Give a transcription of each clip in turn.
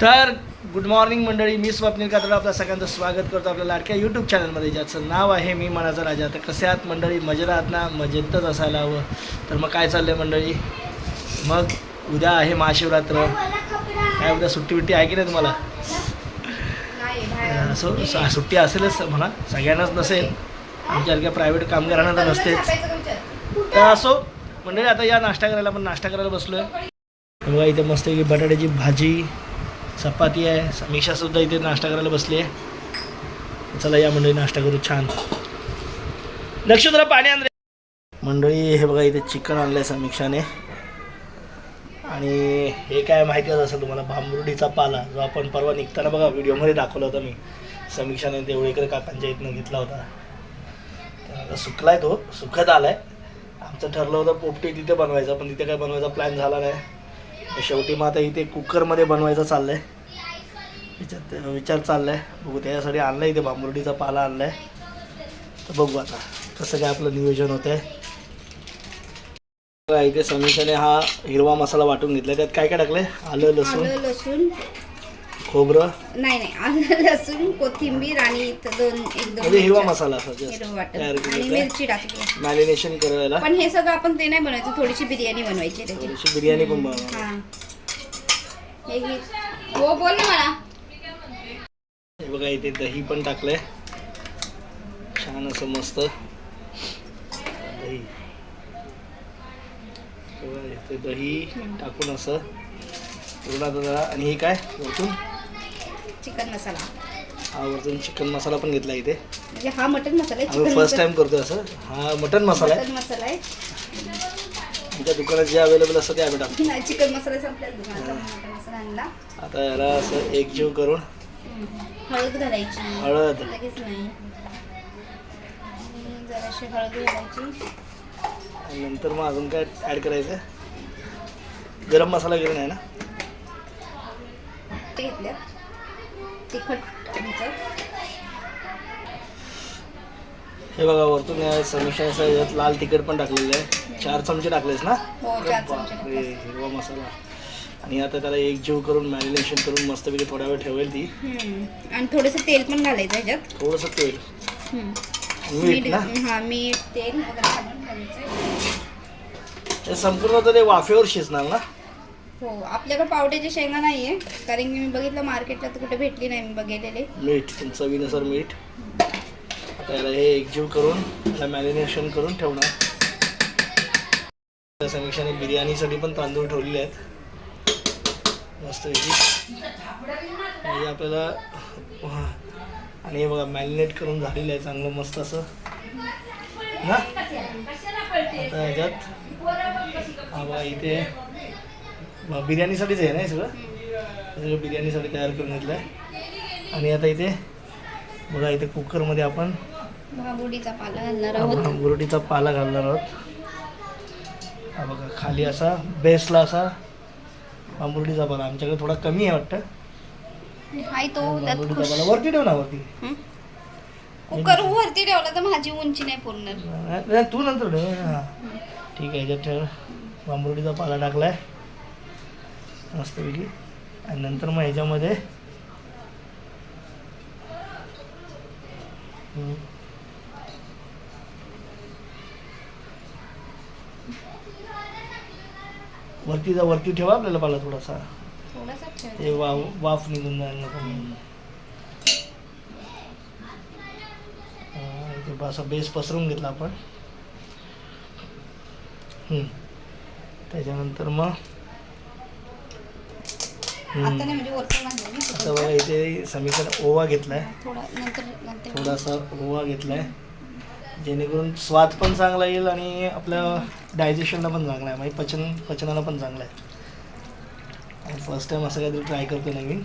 तर good morning मंडळी मी स्वप्नील कात्र आपल्या सगळ्यांचं स्वागत करतो आपल्या लाडक्या यूट्यूब चॅनलमध्ये ज्याचं नाव आहे मी मनाचा राजा. तर कसे आहात मंडळी? मजेत आहात ना? मजेतच असायला हवं. तर मग काय चाललं आहे मंडळी? मग उद्या आहे महाशिवरात्र. काय उद्या सुट्टी बिट्टी आहे की नाही तुम्हाला? असो सुट्टी असेलच म्हणा. सगळ्यांनाच नसेल. आमच्यासारख्या प्रायव्हेट कामगारांना तर नसतेच. तर असो मंडळी आता या नाश्ता करायला आपण नाश्ता करायला बसलो आहे बघा इथे मस्त बटाट्याची भाजी चपाती आहे. समीक्षासुद्धा इथे नाश्ता करायला बसली आहे. चला या मंडळी नाश्ता करू. छान. लक्ष जरा पाणी आणले मंडळी हे बघा इथे चिकन आणलं आहे समीक्षाने आणि हे काय माहितीच असेल तुम्हाला? भांबरुडीचा पाला जो आपण परवा निघताना बघा व्हिडिओमध्ये दाखवला होता मी. समीक्षाने देवळेकर काकांच्या इथनं घेतला होता. तर आता सुकलाय तो. सुखत आलाय. आमचं ठरलं होतं पोपटी तिथे बनवायचा पण तिथे काय बनवायचा प्लॅन झाला नाही. शेवटी मग आता इथे कुकरमध्ये बनवायचं चाललंय विचार चाललाय. बघू त्याच्यासाठी आणलाय इथे बांबुर्डीचा पाला आणलाय. तर बघू आता कसं काय आपलं नियोजन होतं आहे इथे समीक्षाने हा हिरवा मसाला वाटून घेतला त्यात काय काय टाकलंय? आलं लसूण आलं लसूण. खोबरं. नाही नाही आलं लसूण कोथिंबीर आणि इथं दोन एक दोन म्हणजे हिरवा मिरच्या. मसाला असा just हिरवं वाटण. तयार आणि केलेला मिरची टाकली. मॅरिनेशन करायला. पण हे सगळं आपण ते नाही बनवायचं थोडीशी बिर्याणी बनवायची आहे त्याची. थोडीशी बिर्याणी पण बनवणार हा. हे घे. हो बोल ना मला. बघा इथे दही पण टाकलंय. छान असं मस्त. दही. इथे दही टाकून असं. पूर्ण आता जरा. आणि हे काय? वरतून? चिकन मसाला. हा वरतून चिकन मसाला पण घेतला इथे. म्हणजे हा मटन मसाला आहे आम्ही चिकन फर्स्ट टाइम करतोय असं. हा मटन मसाला आहे. मटन मसाला आहे. आमच्या दुकानात जे अवेलेबल असतं ते आम्ही टाकतो. नाही चिकन मसाला संपला. दुकानात मटन मसाला आणला. आता याला असं एकजीव करून हळद घालायची. हळद. लगेच नाही. आणि जराशी हळद घालायची. नंतर मग अजून काय ॲड करायचं? गरम मसाला वगैरे नाही ना. घेतल्या तिखट हे बघा वरतून यात लाल तिखट पण टाकलेलं आहे. चार चमचे टाकलेस ना? हो हिरवा मसाला. आणि आता त्याला एक जीव करून मॅरिनेशन करून मस्तपैकी थोड्या वेळ ठेवेल ती. आणि थोडंसं तेल पण घालायचं ह्याच्यात. थोडंसं तेल. मीठ ना? हा मीठ तेल हे संपूर्ण तर ते वाफेवर शिजणार ना? हो आपल्याकडे पावट्याची शेंगा नाही आहे कारण की मी बघितलं मार्केटला तर कुठे भेटली नाही मी बघितलेले. मीठ चवीनुसार मीठ. आता याला हे एकजीव करून याला मॅरिनेशन करून ठेवणार. त्या समीक्षाने बिर्याणीसाठी पण तांदूळ ठेवलेले आहेत. मस्तपैकी म्हणजे आपल्याला. आणि हे बघा मॅरिनेट करून झालेलं आहे चांगलं मस्त असं. ना? आता ह्याच्यात हा बघा इथे बिर्याणीसाठीच आहे ना हे सगळं? सगळं बिर्याणीसाठी तयार करून घेतलं आहे आणि आता इथे बघा इथे कुकरमध्ये आपण भाबुडीचा पाला घालणार आहोत. बुरटीचा पाला घालणार आहोत. हा बघा खाली असा बेसला असा बांबुर्डीचा पाला आमच्याकडे थोडा कमी आहे वाटतं. हाय तो त्यात खुश. वरती ठेव ना वरती. कुकर वरती ठेवला तर माझी उंची नाही पूर्ण. नाही, नाही, तू नंतर ठेव. हां. ठीक आहे याच्यात ठेव. बांबुर्डीचा पाला टाकलाय. मस्तपैकी. आणि नंतर मग ह्याच्यामध्ये हम्म. वरती जा वरती ठेवा आपल्याला पाला थोडासा. ते वा वाफ निघून जायला नको असा बेस पसरून घेतला आपण. हम्म. त्याच्यानंतर मग. आता म्हणजे बघा इथे समीकरण ओवा घेतलाय. थोडासा ओवा घेतलाय. जेणेकरून स्वाद पण चांगला येईल आणि आपल्या डायजेशनला पण चांगला आहे. म्हणजे पचन पचनाला पण चांगला आहे. आणि फर्स्ट टाइम असं काहीतरी ट्राय करतो नवीन.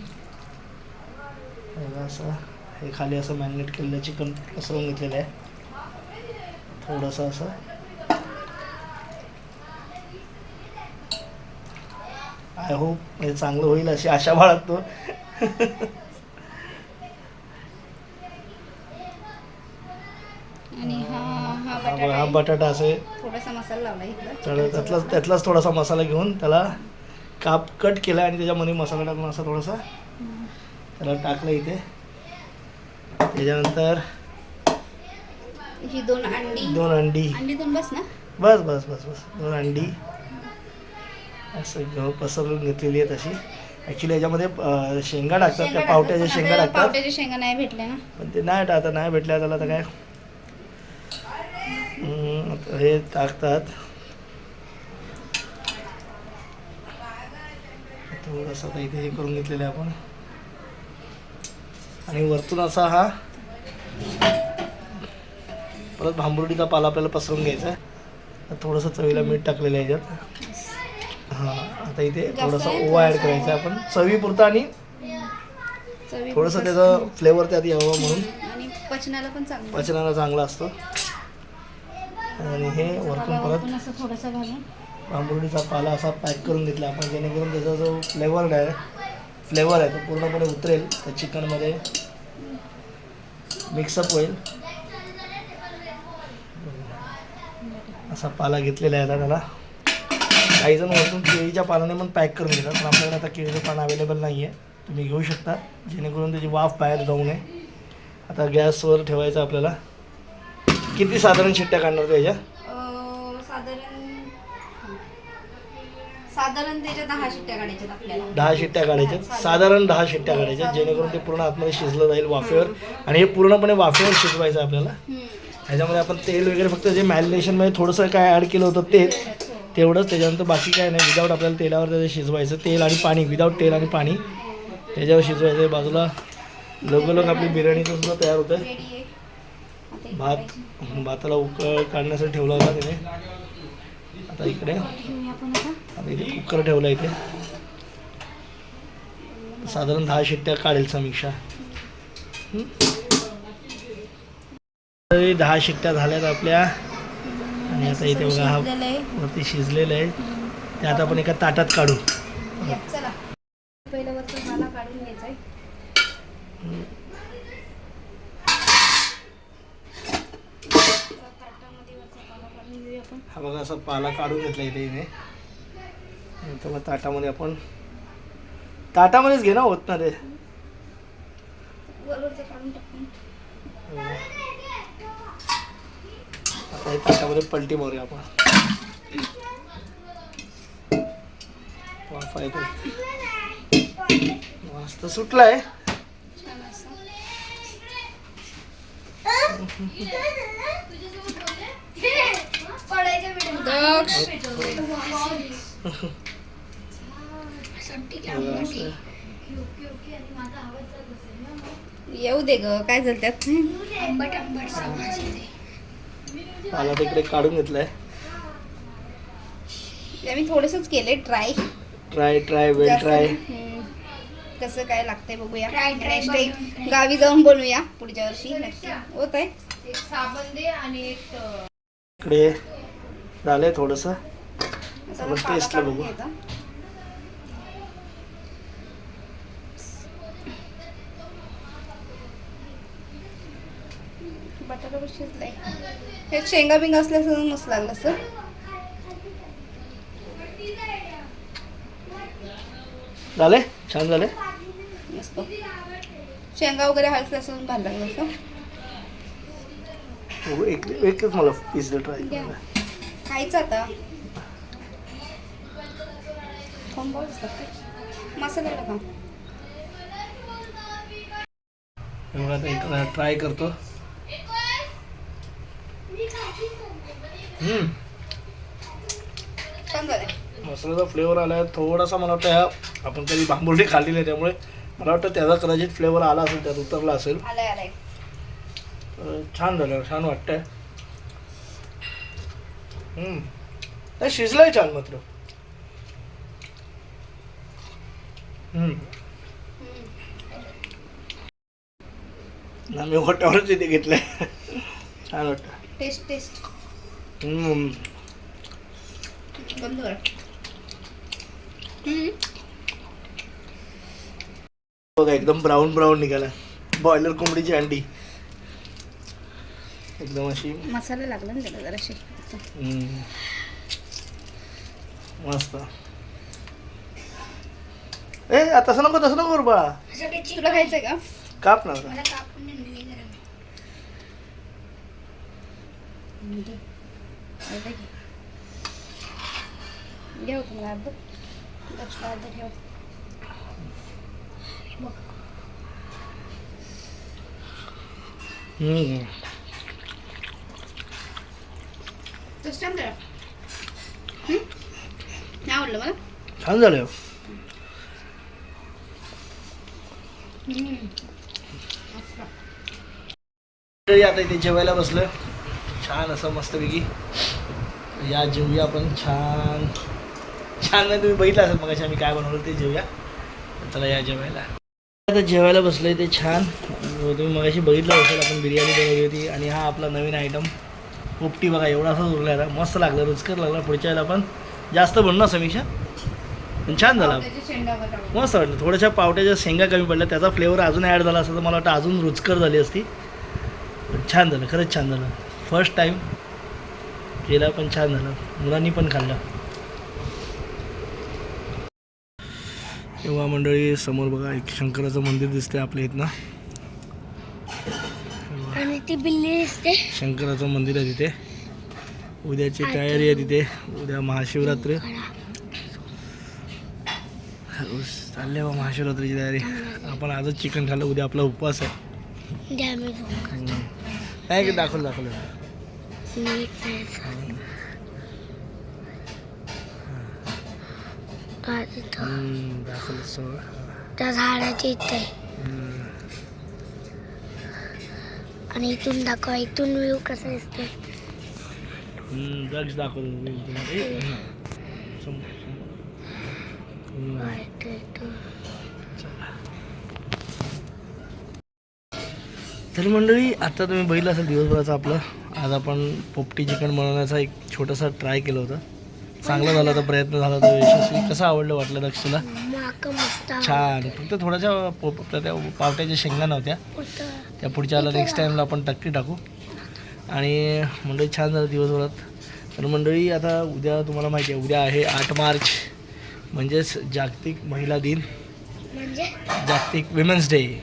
असं हे खाली असं मॅरिनेट केलेलं चिकन पसरवून घेतलेलं आहे. थोडंसं असं. आय होप हे चांगलं होईल अशी आशा बाळगतो आणि हा हा हा बटाटा असे. थोडासा मसाला लावला इकडं. तर त्यातलाच त्यातलाच थोडासा मसाला घेऊन त्याला काप कट केला आणि त्याच्यामध्ये मसाला टाकून असा थोडासा त्याला टाकलं इथे. त्याच्यानंतर ही दोन अंडी. दोन अंडी. अंडी दोन बस ना? बस बस बस बस. दोन अंडी. असं घेऊन पसरवून घेतलेली आहे तशी ॲक्च्युली याच्यामध्ये शेंगा टाकतात त्या पावट्याच्या शेंगा टाकतात. पावट्याच्या शेंगा नाही भेटल्या ना? पण ते नाही आता नाही भेटल्या त्याला तर काय हे टाकतात. थोडंसं आता इथे हे करून घेतलेलं आहे आपण. आणि वरतून असा हा परत भांबुर्डीचा पाला आपल्याला पसरून घ्यायचा आहे. थोडंसं चवीला मीठ टाकलेलं आहे याच्यात. हां आता इथे थोडासा ओवा ॲड करायचा आहे आपण. चवीपुरता आणि चवी थोडंसं त्याचं फ्लेवर त्यात यावं म्हणून. आणि पचनाला पण चांगलं पचनाला चांगला असतो. आणि हे वरतून परत बांबुर्डीचा पाला असा पॅक करून घेतला आपण जेणेकरून त्याचा जो फ्लेवर आहे फ्लेवर आहे तो पूर्णपणे उतरेल. त्या चिकनमध्ये मिक्सअप होईल. असा पाला घेतलेला आहे आता त्याला. काही जण वरतून केळीच्या पानाने पण पॅक करून घेतात पण आपल्याकडे आता केळीचं पान अवेलेबल नाही आहे तुम्ही घेऊ शकता जेणेकरून त्याची वाफ बाहेर जाऊ नये. आता गॅसवर ठेवायचं आपल्याला. किती साधारण शिट्ट्या काढणार त्याच्या अं, साधारण साधारण त्याच्या दहा शिट्ट्या काढायच्यात आपल्याला. दहा शिट्ट्या काढायच्या साधारण. दहा शिट्ट्या काढायच्या जेणेकरून ते पूर्ण आतमध्ये शिजलं जाईल वाफेवर. आणि हे पूर्णपणे वाफेवर शिजवायचं आपल्याला. हम्म. ह्याच्यामध्ये आपण तेल वगैरे फक्त जे मॅरिनेशनमध्ये थोडंसं काय ॲड केलं होतं तेच तेवढंच. त्याच्यानंतर बाकी काय नाही. विदाऊट आपल्याला तेलावर त्याचं शिजवायचं. तेल आणि पाणी. विदाऊट तेल आणि पाणी. त्याच्यावर शिजवायचं. बाजूला लगोलग आपली बिर्याणीचं सुद्धा तयार होतं. रेडी आहे. आता हे भात. भाताला उकळ काढण्यासाठी ठेवला होता त्याने. आता इकडे. आता इथे कुकर ठेवला इथे. साधारण दहा शिट्ट्या काढेल समीक्षा. दहा शिट्ट्या झाल्यात आपल्या. आणि आता इथे बघा हा वरती शिजलेलं आहे. ते आता आपण एका ताटात काढू या, चला पहिलं वरचा पाला काढून घ्यायचा आहे ताटामध्ये वरचा पाला काढून घेऊया आपण. हा बघा असा पाला काढून घेतला इथे इथे. नंतर मग ताटामध्ये आपण ताटामध्येच घे ना होत ना ते. आता हे ताटामध्ये पलटी मारूया आपण. वाफा येतो मस्त सुटलाय. छान असं. दक्ष. येऊ दे ग काय झालं त्यात? पाला तिकडे काढून घेतलाय. मी थोडंसंच केले try. Try try well try. कसं काय लागतंय बघूया. नेक्स्ट टाइम गावी जाऊन बनवूया पुढच्या वर्षी. नक्की होत आहे साबण दे आणि एक इकडे. झालंय थोडंसं. आपण पाला taste ला काढून बघू. बटाटा शिजलाय. हे शेंगा बिंगा असल्यास मस्त लागलं सर. झाले छान झाले मस्त. शेंगा वगैरे हलसल्या असून भारी लागलं बघू, एक एकच मला पीस ट्राय. खायचं आता. एक ट्राय करतो. मसाल्याचा फ्लेवर आला थोडासा मला वाटतं ह्या आपण कधी बांबुर्डी खाल्ली नाही त्यामुळे मला वाटतं त्याचा कदाचित फ्लेवर आला असेल त्यात उतरला असेल. छान झालं छान वाटतंय. नाही शिजलंय छान मात्र. मी हॉटेलवरच इथे घेतलंय. छान वाटतं. टेस्ट टेस्ट हम्म. बंद कर. हम्म. बघा एकदम ब्राऊन ब्राऊन निघाला. बॉयलर कोंबडीची अंडी. एकदम अशी. मसाला लागला ना त्याला जराशी. मस्त. ए तसं नको तसं नको तुला खायचंय का? काप ना घेऊ तुम्हाला अर्ध ठेव हम्म. छान? नाही आवडलं मला छान झालं तरी आता इथे जेवायला बसलोय. छान असं मस्तपैकी. या जेवूया आपण. छान. छान नाही तुम्ही बघितलं असेल मग आम्ही काय बनवलं ते जेवूया. चला या जेवायला. आता जेवायला बसलोय ते छान. तुम्ही मगाशी बघितलं असेल आपण बिर्याणी बनवली होती आणि हा आपला नवीन आयटम पोपटी बघा एवढा असं उरला आहे मस्त लागलं रुचकर लागला. पुढच्या वेळेला आपण जास्त बनवू ना समीक्षा? पण छान झाला. मस्त वाटलं. थोड्याशा पावट्याच्या शेंगा कमी पडल्या. त्याचा फ्लेवर अजून ॲड झाला असता तर मला वाटतं अजून रुचकर झाली असती. पण छान झालं खरंच छान झालं. फर्स्ट टाईम केला पण छान झालं. मुलांनी पण खाल्लं. तेव्हा मंडळी समोर बघा एक शंकराचं मंदिर दिसतंय आपल्या इथनं. आणि ती बिल्ली दिसते. शंकराचं मंदिर आहे तिथे. उद्याची तयारी आहे तिथे. उद्या महाशिवरात्री. चालले बा महाशिवरात्रीची तयारी. आपण आजच चिकन खाल्लं उद्या आपला उपवास आहे. की दाखवलं दाखवलं. दाखवलं त्या झाडाच्या इथे. आणि इथून दाखवा इथून व्ह्यू कसा दिसते हम्म, drugs दाखवलं मी तुम्हाला. ए, समोर, समोर. हम्म. इथून तर मंडळी आता तुम्ही बघितलं असेल दिवसभराचं आपलं. आज आपण पोपटी चिकन बनवण्याचा एक छोटासा ट्राय केलं होतं. चांगला झाला. होता प्रयत्न झाला होता यशस्वी. कसं आवडलं वाटलं दक्षला छान. फक्त थोड्याशा पावट्याच्या शेंगा नव्हत्या. होतं त्या पुढच्याला नेक्स्ट टाईमला आपण टक्की टाकू. आणि मंडळी छान झालं दिवसभरात. तर मंडळी आता उद्या तुम्हाला माहिती आहे उद्या आहे आठ मार्च. म्हणजेच जागतिक महिला दिन. म्हणजे? जागतिक women's day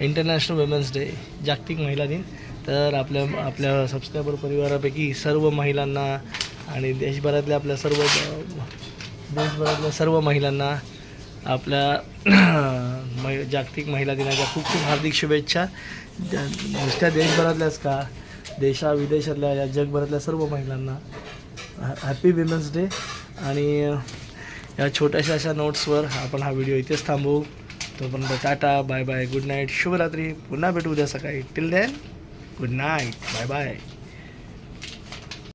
international women's day जागतिक महिला दिन. तर आपल्या आपल्या सबस्क्रायबर परिवारापैकी सर्व महिलांना आणि देशभरातल्या आपल्या सर्व देशभरातल्या सर्व महिलांना आपल्या मै जागतिक महिला दिनाच्या खूप खूप हार्दिक शुभेच्छा. नुसत्या देशभरातल्याच का? देशा विदेशातल्या या जगभरातल्या सर्व महिलांना हॅपी विमेन्स डे आणि या छोट्याशा अशा नोट्सवर आपण हा व्हिडिओ इथेच थांबवू. तोपर्यंत tata bye bye good night शुभरात्री. पुन्हा भेटू उद्या सकाळी. Till then good night bye bye